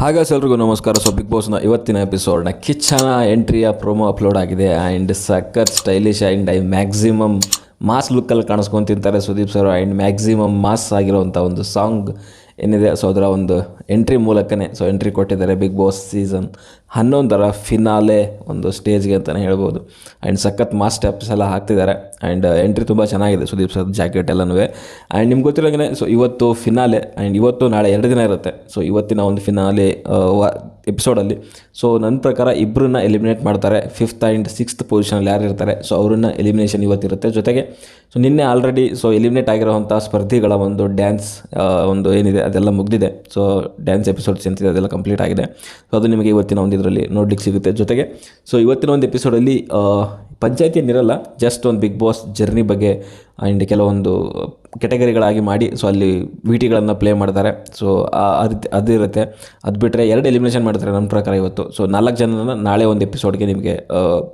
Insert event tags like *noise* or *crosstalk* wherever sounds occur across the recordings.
ಹಾಗೆ ಎಲ್ರಿಗೂ ನಮಸ್ಕಾರ. ಸೊ ಬಿಗ್ ಬಾಸ್ನ ಇವತ್ತಿನ ಎಪಿಸೋಡ್ನ ಕಿಚ್ಚನ ಎಂಟ್ರಿಯ ಪ್ರೊಮೋ ಅಪ್ಲೋಡ್ ಆಗಿದೆ. ಆ್ಯಂಡ್ ಸಖತ್ stylish and I maximum mass ಲುಕ್ಕಲ್ಲಿ ಕಾಣಿಸ್ಕೊಂತಿರ್ತಾರೆ Sudeep sir and maximum mass ಆಗಿರೋವಂಥ ಒಂದು ಸಾಂಗ್ ಏನಿದೆ. ಸೊ ಅದರ ಒಂದು ಎಂಟ್ರಿ ಮೂಲಕನೇ ಸೊ ಎಂಟ್ರಿ ಕೊಟ್ಟಿದ್ದಾರೆ ಬಿಗ್ ಬಾಸ್ ಸೀಸನ್ ಹನ್ನೊಂದರ ಫಿನಾಲೆ ಒಂದು ಸ್ಟೇಜ್ಗೆ ಅಂತಲೇ ಹೇಳ್ಬೋದು. ಆ್ಯಂಡ್ ಸಖತ್ ಮಾಸ್ ಸ್ಟೆಪ್ಸ್ ಎಲ್ಲ ಹಾಕ್ತಿದ್ದಾರೆ. ಆ್ಯಂಡ್ ಎಂಟ್ರಿ ತುಂಬ ಚೆನ್ನಾಗಿದೆ ಸುದೀಪ್ ಸರ್ ಜಾಕೆಟ್ ಎಲ್ಲನೂ. ಆ್ಯಂಡ್ ನಿಮ್ಗೆ ಗೊತ್ತಿರೋಂಗೆ ಸೊ ಇವತ್ತು ಫಿನಾಲೆ ಆ್ಯಂಡ್ ಇವತ್ತು ನಾಳೆ ಎರಡು ದಿನ ಇರುತ್ತೆ. ಸೊ ಇವತ್ತಿನ ಒಂದು ಫಿನಾಲೆ ಎಪಿಸೋಡಲ್ಲಿ ಸೊ ನನ್ನ ಪ್ರಕಾರ ಇಬ್ಬರನ್ನ ಎಲಿಮಿನೇಟ್ ಮಾಡ್ತಾರೆ. ಫಿಫ್ತ್ ಆ್ಯಂಡ್ ಸಿಕ್ಸ್ತ್ ಪೊಸಿಷನಲ್ಲಿ ಯಾರು ಇರ್ತಾರೆ. ಸೊ ಅವ್ರನ್ನ ಎಲಿಮಿನೇಷನ್ ಇವತ್ತಿರುತ್ತೆ ಜೊತೆಗೆ ಸೊ ನಿನ್ನೆ ಆಲ್ರೆಡಿ ಸೊ ಎಲಿಮಿನೇಟ್ ಆಗಿರೋವಂಥ ಸ್ಪರ್ಧಿಗಳ ಒಂದು ಡ್ಯಾನ್ಸ್ ಒಂದು ಏನಿದೆ, ಅದೆಲ್ಲ ಮುಗಿದಿದೆ. ಸೊ ಡ್ಯಾನ್ಸ್ ಎಪಿಸೋಡ್ಸ್ ಅಂತಿದೆ, ಅದೆಲ್ಲ ಕಂಪ್ಲೀಟ್ ಆಗಿದೆ. ಸೊ ಅದು ನಿಮಗೆ ಇವತ್ತಿನ ಒಂದು ಇದರಲ್ಲಿ ನೋಡ್ಲಿಕ್ಕೆ ಸಿಗುತ್ತೆ. ಜೊತೆಗೆ ಸೊ ಇವತ್ತಿನ ಒಂದು ಎಪಿಸೋಡಲ್ಲಿ ಪಂಚಾಯತಿ ಏನಿರಲ್ಲ ಜಸ್ಟ್ ಒಂದು ಬಿಗ್ ಬಾಸ್ ಜರ್ನಿ ಬಗ್ಗೆ ಆ್ಯಂಡ್ ಕೆಲವೊಂದು ಕೆಟಗರಿಗಳಾಗಿ ಮಾಡಿ ಸೊ ಅಲ್ಲಿ ವಿ ಟಿಗಳನ್ನು ಪ್ಲೇ ಮಾಡ್ತಾರೆ. ಸೊ ಅದು ಅದಿರುತ್ತೆ ಅದು ಬಿಟ್ಟರೆ ಎರಡು ಎಲಿಮಿನೇಷನ್ ಮಾಡ್ತಾರೆ ನನ್ನ ಪ್ರಕಾರ ಇವತ್ತು. ಸೊ ನಾಲ್ಕು ಜನನ ನಾಳೆ ಒಂದು ಎಪಿಸೋಡ್ಗೆ ನಿಮಗೆ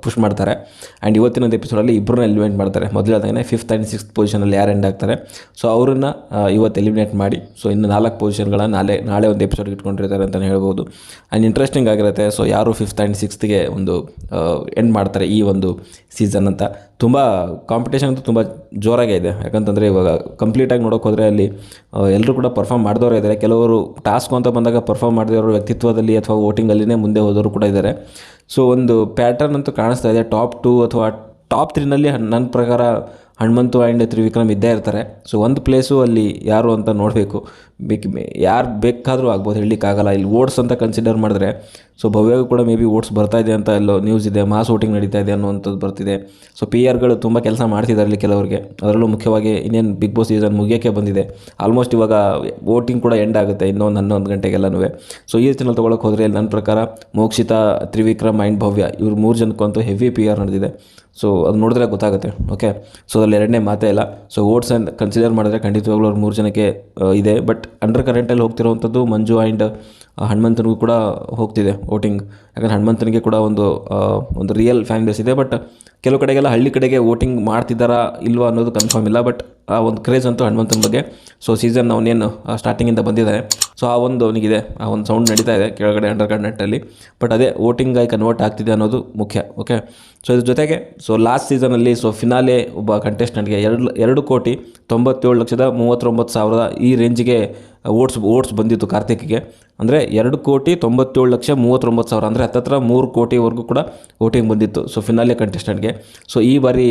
ಪುಷ್ ಮಾಡ್ತಾರೆ. ಆ್ಯಂಡ್ ಇವತ್ತಿನ ಒಂದು ಎಪಿಸೋಡಲ್ಲಿ ಇಬ್ಬರನ್ನ ಎಲಿಮಿನೇಟ್ ಮಾಡ್ತಾರೆ. ಮೊದಲು ಅದಾಗೆ ಫಿಫ್ತ್ ಆ್ಯಂಡ್ ಸಿಕ್ಸ್ತ್ ಪೊಸಿಷನಲ್ಲಿ ಯಾರು ಎಂಡ್ ಆಗ್ತಾರೆ. ಸೊ ಅವರನ್ನು ಇವತ್ತು ಎಲಿಮಿನೇಟ್ ಮಾಡಿ ಸೊ ಇನ್ನು ನಾಲ್ಕು ಪೊಸಿಷನ್ಗಳನ್ನ ನಾಳೆ ನಾಳೆ ಒಂದು ಎಪಿಸೋಡ್ ಇಟ್ಕೊಂಡಿರ್ತಾರೆ ಅಂತಲೇ ಹೇಳ್ಬೋದು. ಆ್ಯಂಡ್ ಇಂಟ್ರೆಸ್ಟಿಂಗ್ ಆಗಿರುತ್ತೆ ಸೊ ಯಾರು ಫಿಫ್ತ್ ಆ್ಯಂಡ್ ಸಿಕ್ಸ್ತ್ಗೆ ಒಂದು ಎಂಡ್ ಮಾಡ್ತಾರೆ ಈ ಒಂದು ಸೀಸನ್ ಅಂತ. ತುಂಬ ಕಾಂಪಿಟೇಷನ್ ಅಂತೂ ತುಂಬ ಜೋರಾಗೇ ಇದೆ. ಯಾಕಂತಂದರೆ ಇವಾಗ ಕಂಪ್ಲೀಟಾಗಿ ನೋಡೋಕೆ ಹೋದರೆ ಅಲ್ಲಿ ಎಲ್ಲರೂ ಕೂಡ ಪರ್ಫಾರ್ಮ್ ಮಾಡಿದವರು ಇದ್ದಾರೆ ಕೆಲವರು ಟಾಸ್ಕ್ ಅಂತ ಬಂದಾಗ ಪರ್ಫಾರ್ಮ್ ಮಾಡಿದವರು ವ್ಯಕ್ತಿತ್ವದಲ್ಲಿ ಅಥವಾ ವೋಟಿಂಗಲ್ಲಿನೇ ಮುಂದೆ ಹೋದವರು ಕೂಡ ಇದ್ದಾರೆ ಸೊ ಒಂದು ಪ್ಯಾಟರ್ನ್ ಅಂತೂ ಕಾಣಿಸ್ತಾ ಇದೆ. ಟಾಪ್ ಟು ಅಥವಾ ಟಾಪ್ ತ್ರೀನಲ್ಲಿ ನನ್ನ ಪ್ರಕಾರ ಹನುಮಂತು ಆ್ಯಂಡ್ ತ್ರಿವಿಕ್ರಮ್ ಇದ್ದೇ ಇರ್ತಾರೆ. ಸೊ ಒಂದು ಪ್ಲೇಸು ಅಲ್ಲಿ ಯಾರು ಅಂತ ನೋಡಬೇಕು. ಬೇಕ್ ಯಾರು ಬೇಕಾದರೂ ಆಗ್ಬೋದು ಹೇಳಲಿಕ್ಕಾಗಲ್ಲ ಇಲ್ಲಿ ಓಟ್ಸ್ ಅಂತ ಕನ್ಸಿಡರ್ ಮಾಡಿದ್ರೆ ಸೊ ಭವ್ಯಗೂ ಕೂಡ ಮೇ ಬಿ ಓಟ್ಸ್ ಬರ್ತಾ ಇದೆ ಅಂತ ಎಲ್ಲೋ ನ್ಯೂಸ್ ಇದೆ ಮಾಸ್ ವೋಟಿಂಗ್ ನಡೀತಾ ಇದೆ ಅನ್ನುವಂಥದ್ದು ಬರ್ತಿದೆ. ಸೊ ಪಿ ಆರ್ಗಳು ತುಂಬ ಕೆಲಸ ಮಾಡ್ತಿದ್ದಾರೆ ಇಲ್ಲಿ ಕೆಲವರಿಗೆ. ಅದರಲ್ಲೂ ಮುಖ್ಯವಾಗಿ ಇನ್ನೇನು ಬಿಗ್ ಬಾಸ್ ಸೀಸನ್ ಮುಗಿಯೋಕ್ಕೆ ಬಂದಿದೆ. ಆಲ್ಮೋಸ್ಟ್ ಇವಾಗ ವೋಟಿಂಗ್ ಕೂಡ ಎಂಡ್ ಆಗುತ್ತೆ, ಇನ್ನೊಂದು ಹನ್ನೊಂದು ಗಂಟೆಗೆಲ್ಲನೂ ಸೊ ಈ ಚಾನಲ್ ತೊಗೊಳಕ್ಕೆ ಹೋದರೆ ನನ್ನ ಪ್ರಕಾರ ಮೋಕ್ಷಿತಾ, ತ್ರಿವಿಕ್ರಮ್ ಆ್ಯಂಡ್ ಭವ್ಯ, ಇವ್ರು ಮೂರು ಜನಕ್ಕಂತೂ ಹೆವಿ ಪಿ ಆರ್ ನಡೆದಿದೆ. ಸೊ ಅದು ನೋಡಿದ್ರೆ ಗೊತ್ತಾಗುತ್ತೆ ಓಕೆ ಸೊ ಅದ್ರಲ್ಲಿ ಎರಡನೇ ಮಾತೇ ಇಲ್ಲ. ಸೊ ಓಟ್ಸ್ ಆ್ಯಂಡ್ ಕನ್ಸಿಡರ್ ಮಾಡಿದ್ರೆ ಖಂಡಿತವಾಗ್ಲೂ ಅವ್ರು ಮೂರು ಜನಕ್ಕೆ ಇದೆ. ಬಟ್ ಅಂಡರ್ ಕರೆಂಟಲ್ಲಿ ಹೋಗ್ತಿರುವಂಥದ್ದು ಮಂಜು ಆ್ಯಂಡ್ ಹನುಮಂತನಿಗೂ ಕೂಡ ಹೋಗ್ತಿದೆ ವೋಟಿಂಗ್ ಯಾಕಂದರೆ ಹನುಮಂತನಿಗೆ ಕೂಡ ಒಂದು ಒಂದು ರಿಯಲ್ ಫ್ಯಾನ್ ಬೇಸ್ ಇದೆ. ಬಟ್ ಕೆಲವು ಕಡೆಗೆಲ್ಲ ಹಳ್ಳಿ ಕಡೆಗೆ ವೋಟಿಂಗ್ ಮಾಡ್ತಿದ್ದಾರಾ ಇಲ್ವಾ ಅನ್ನೋದು ಕನ್ಫರ್ಮ್ ಇಲ್ಲ. ಬಟ್ ಆ ಒಂದು ಕ್ರೇಜ್ ಅಂತೂ ಹನುಮಂತನ ಬಗ್ಗೆ. ಸೊ ಸೀಸನ್ ಅವನೇನು ಸ್ಟಾರ್ಟಿಂಗಿಂದ ಬಂದಿದ್ದಾರೆ ಸೊ ಆ ಒಂದು ಅವನಿಗಿದೆ, ಆ ಒಂದು ಸೌಂಡ್ ನಡೀತಾ ಇದೆ ಕೆಳಗಡೆ ಅಂಡರ್ ಕರ್ನೆಟ್ಟಲ್ಲಿ ಬಟ್ ಅದೇ ವೋಟಿಂಗಾಗಿ ಕನ್ವರ್ಟ್ ಆಗ್ತಿದೆ ಅನ್ನೋದು ಮುಖ್ಯ ಓಕೆ ಸೊ ಇದ್ರ ಜೊತೆಗೆ ಸೊ ಲಾಸ್ಟ್ ಸೀಸನಲ್ಲಿ ಸೊ ಫಿನಾಲೆ ಒಬ್ಬ ಕಂಟೆಸ್ಟೆಂಟ್ಗೆ ಎರಡು ಎರಡು ಕೋಟಿ ತೊಂಬತ್ತೇಳು ಲಕ್ಷದ ಮೂವತ್ತೊಂಬತ್ತು ಸಾವಿರದ ಈ ರೇಂಜಿಗೆ ಓಟ್ಸ್ ಓಟ್ಸ್ ಬಂದಿತ್ತು ಕಾರ್ತಿಕ್ಗೆ. ಅಂದರೆ ಎರಡು ಕೋಟಿ ತೊಂಬತ್ತೇಳು ಲಕ್ಷ ಮೂವತ್ತೊಂಬತ್ತು ಸಾವಿರ, ಅಂದರೆ ಹತ್ತತ್ರ ಮೂರು ಕೋಟಿವರೆಗೂ ಕೂಡ ವೋಟಿಂಗ್ ಬಂದಿತ್ತು ಸೊ ಫಿನಾಲೆ ಕಂಟೆಸ್ಟೆಂಟ್ಗೆ ಸೊ ಈ ಬಾರಿ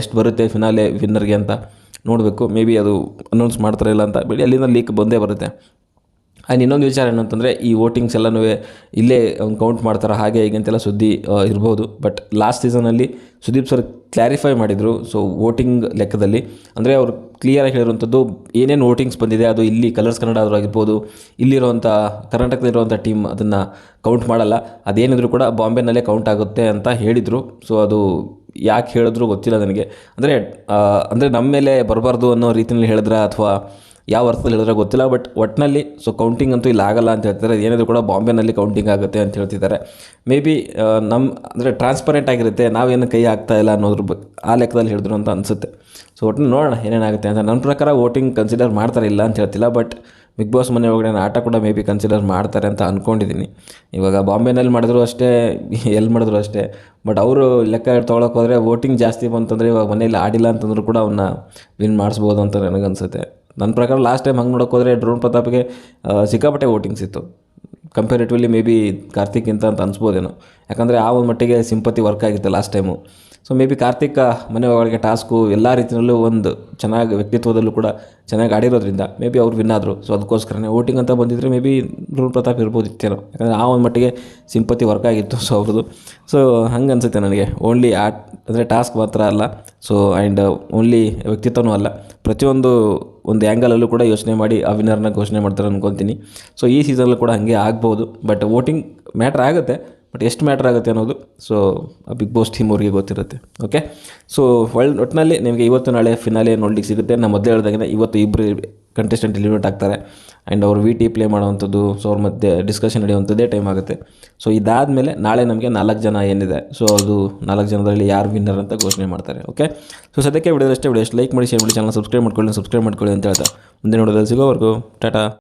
ಎಷ್ಟು ಬರುತ್ತೆ ಫಿನಾಲೆ ವಿನ್ನರ್ಗೆ ಅಂತ? ನೋಡಬೇಕು. ಮೇ ಬಿ ಅದು ಅನೌನ್ಸ್ ಮಾಡ್ತಾರೆ ಇಲ್ಲ ಅಂತ ಬಿಡಿ ಅಲ್ಲಿಂದ ಲೀಕ್ ಬಂದೇ ಬರುತ್ತೆ. ಆ್ಯಂಡ್ ಇನ್ನೊಂದು ವಿಚಾರ ಏನಂತಂದರೆ, ಈ ವೋಟಿಂಗ್ಸ್ ಎಲ್ಲನೂ ಇಲ್ಲೇ ಕೌಂಟ್ ಮಾಡ್ತಾರೆ ಹಾಗೆ ಹೀಗೆ ಅಂತೆಲ್ಲ ಸುದ್ದಿ ಇರ್ಬೋದು. ಬಟ್ ಲಾಸ್ಟ್ ಸೀಸನಲ್ಲಿ ಸುದೀಪ್ ಸರ್ ಕ್ಲಾರಿಫೈ ಮಾಡಿದರು. ಸೊ ವೋಟಿಂಗ್ ಲೆಕ್ಕದಲ್ಲಿ, ಅಂದರೆ ಅವರು ಕ್ಲಿಯರಾಗಿ ಹೇಳಿರುವಂಥದ್ದು ಏನೇನು ವೋಟಿಂಗ್ಸ್ ಬಂದಿದೆ, ಅದು ಇಲ್ಲಿ ಕಲರ್ಸ್ ಕನ್ನಡ ಆದರೂ ಆಗಿರ್ಬೋದು ಇಲ್ಲಿರುವಂಥ ಕರ್ನಾಟಕದಲ್ಲಿರುವಂಥ ಟೀಮ್ ಅದನ್ನು ಕೌಂಟ್ ಮಾಡಲ್ಲ. ಅದೇನಿದ್ರು ಕೂಡ ಬಾಂಬೆನಲ್ಲೇ ಕೌಂಟ್ ಆಗುತ್ತೆ ಅಂತ ಹೇಳಿದರು. ಸೊ ಅದು ಯಾಕೆ ಹೇಳಿದ್ರು ಗೊತ್ತಿಲ್ಲ ನನಗೆ. ಅಂದರೆ ಅಂದರೆ ನಮ್ಮ ಮೇಲೆ ಬರಬಾರ್ದು ಅನ್ನೋ ರೀತಿಯಲ್ಲಿ ಹೇಳಿದ್ರ ಅಥವಾ ಯಾವ ಅರ್ಥದಲ್ಲಿ ಹೇಳಿದ್ರೆ ಗೊತ್ತಿಲ್ಲ ಬಟ್ ಒಟ್ಟಿನಲ್ಲಿ ಸೊ ಕೌಂಟಿಂಗ್ ಅಂತೂ ಇಲ್ಲಿ, ಆಗಲ್ಲ ಅಂತ ಹೇಳ್ತಾರೆ ಏನಿದ್ರು ಕೂಡ ಬಾಂಬೆನಲ್ಲಿ ಕೌಂಟಿಂಗ್ ಆಗುತ್ತೆ ಅಂತ ಹೇಳ್ತಿದ್ದಾರೆ. ಮೇ ಬಿ ನಮ್ಮ ಅಂದರೆ ಟ್ರಾನ್ಸ್ಪರೆಂಟ್ ಆಗಿರುತ್ತೆ, ನಾವೇನು ಕೈ ಆಗ್ತಾ ಇಲ್ಲ ಅನ್ನೋದ್ರ ಬಗ್ಗೆ ಆ ಲೆಕ್ಕದಲ್ಲಿ ಹೇಳಿದ್ರು ಅಂತ ಅನಿಸುತ್ತೆ. ಸೊ ಒಟ್ಟು ನೋಡೋಣ ಏನೇನಾಗುತ್ತೆ ಅಂತ. ನನ್ನ ಪ್ರಕಾರ ವೋಟಿಂಗ್ ಕನ್ಸಿಡರ್ ಮಾಡ್ತಾರೆ ಇಲ್ಲ ಅಂತ ಹೇಳ್ತಿಲ್ಲ ಬಟ್ ಬಿಗ್ ಬಾಸ್ ಮನೆ ಒಳಗಡೆ ಆಟ ಕೂಡ ಮೇ ಬಿ ಕನ್ಸಿಡರ್ ಮಾಡ್ತಾರೆ ಅಂತ ಅಂದ್ಕೊಂಡಿದ್ದೀನಿ ಇವಾಗ ಬಾಂಬೆನಲ್ಲಿ ಮಾಡಿದ್ರು ಅಷ್ಟೇ, ಎಲ್ಲಿ ಮಾಡಿದ್ರು ಅಷ್ಟೇ ಬಟ್ ಅವರು ಲೆಕ್ಕ ತೊಗೊಳಕ್ಕೆ ಹೋದರೆ ವೋಟಿಂಗ್ ಜಾಸ್ತಿ ಬಂತಂದರೆ ಇವಾಗ ಮನೇಲಿ ಆಡಿಲ್ಲ ಅಂತಂದ್ರೂ ಕೂಡ ಅವನ್ನ ವಿನ್ ಮಾಡಿಸ್ಬೋದು ಅಂತ ನನಗನ್ಸುತ್ತೆ. ನನ್ನ ಪ್ರಕಾರ ಲಾಸ್ಟ್ ಟೈಮ್ ಹಂಗೆ ನೋಡೋಕೆ ಹೋದರೆ ಡ್ರೋನ್ ಪ್ರತಾಪ್ಗೆ ಸಿಕ್ಕಾಪಟ್ಟೆ ವೋಟಿಂಗ್ಸ್ ಇತ್ತು ಕಂಪೇರಿಟಿವ್ಲಿ ಮೇ ಬಿ ಕಾರ್ತಿಕ್ಕಿಂತ ಅಂತ ಅನ್ಸ್ಬೋದೇನೋ. ಯಾಕಂದರೆ ಆ ಒಂದು ಮಟ್ಟಿಗೆ ಸಿಂಪತಿ ವರ್ಕ್ ಆಗಿತ್ತು last time so may be Karthik ಮನೆ ಒಳಗೆ ಟಾಸ್ಕು ಎಲ್ಲ ರೀತಿಯಲ್ಲೂ ಒಂದು ಚೆನ್ನಾಗಿ ವ್ಯಕ್ತಿತ್ವದಲ್ಲೂ ಕೂಡ ಚೆನ್ನಾಗಿ ಆಡಿರೋದ್ರಿಂದ ಮೇ ಬಿ ಅವ್ರು ವಿನ್ ಆದರು. ಸೊ ಅದಕ್ಕೋಸ್ಕರನೇ ವೋಟಿಂಗ್ ಅಂತ ಬಂದಿದ್ದರೆ ಮೇ ಬಿ ಡ್ರೋನ್ ಪ್ರತಾಪ್ ಇರ್ಬೋದು ಇತ್ತೇನೋ ಯಾಕಂದರೆ ಆ ಒಂದು ಮಟ್ಟಿಗೆ ಸಿಂಪತಿ ವರ್ಕ್ ಆಗಿತ್ತು *laughs* ಸೊ ಅವ್ರದ್ದು. ಸೊ ಹಂಗೆ ಅನಿಸುತ್ತೆ ನನಗೆ. ಓನ್ಲಿ ಆ, ಅಂದರೆ ಟಾಸ್ಕ್ ಮಾತ್ರ ಅಲ್ಲ. ಸೊ ಆ್ಯಂಡ್ ಓನ್ಲಿ ವ್ಯಕ್ತಿತ್ವನೂ ಅಲ್ಲ. ಪ್ರತಿಯೊಂದು ಒಂದು ಆ್ಯಂಗಲಲ್ಲೂ ಕೂಡ ಯೋಚನೆ ಮಾಡಿ ಆ ವಿನ್ನರ್ನ ಘೋಷಣೆ ಮಾಡ್ತಾರೆ ಅನ್ಕೊತೀನಿ. ಸೊ ಈ ಸೀಸನಲ್ಲೂ ಕೂಡ ಹಾಗೆ ಆಗ್ಬೋದು. ಬಟ್ ವೋಟಿಂಗ್ ಮ್ಯಾಟ್ರ್ ಆಗುತ್ತೆ. ಬಟ್ ಎಷ್ಟು ಮ್ಯಾಟ್ರ್ ಆಗುತ್ತೆ ಅನ್ನೋದು ಸೊ ಬಿಗ್ ಬಾಸ್ ಟೀಮ್ ಅವ್ರಿಗೆ ಗೊತ್ತಿರುತ್ತೆ. ಓಕೆ ಸೊ ಒಳ್ ಒಟ್ಟಿನಲ್ಲಿ ನಿಮಗೆ ಇವತ್ತು ನಾಳೆ ಫಿನಾಲೆ ನೋಡ್ಲಿಕ್ಕೆ ಸಿಗುತ್ತೆ. ನಾನು ಮೊದಲೇ ಹೇಳ್ದಾಗಿನ ಇವತ್ತು ಇಬ್ಬರು ಕಂಟೆಸ್ಟೆಂಟ್ ಎಲಿಮಿನೇಟ್ ಆಗ್ತಾರೆ. ಆ್ಯಂಡ್ ಅವ್ರು ವಿ ಟಿ ಪ್ಲೇ ಮಾಡೋವಂಥದ್ದು ಸೊ ಅವ್ರ ಮಧ್ಯೆ ಡಿಸ್ಕಷನ್ ನಡೆಯುವಂಥದ್ದೇ ಟೈಮ್ ಆಗುತ್ತೆ. ಸೊ ಇದಾದಮೇಲೆ ನಾಳೆ ನಮಗೆ ನಾಲ್ಕು ಜನ ಏನಿದೆ ಸೊ ಅದು ನಾಲ್ಕು ಜನದಲ್ಲಿ ಯಾರು ವಿನ್ನರ್ ಅಂತ ಘೋಷಣೆ ಮಾಡ್ತಾರೆ ಓಕೆ ಸೊ ಸದ್ಯಕ್ಕೆ ವಿಡಿಯೋ ಅಷ್ಟೇ ವಿಡಿಯೋ ಎಷ್ಟು ಲೈಕ್ ಮಾಡಿ ಶೇರ್ ಮಾಡಿ ಚಾನಲ್ ಸಬ್ಸ್ಕ್ರೈಬ್ ಮಾಡ್ಕೊಳ್ಳಿ ಸಬ್ಸ್ಕ್ರೈಬ್ ಮಾಡ್ಕೊಳ್ಳಿ ಅಂತ ಹೇಳ್ತಾ ಮುಂದೆ ನೋಡೋದಲ್ಲಿ ಸಿಗೋವರೆಗೂ, ಟಾಟಾ!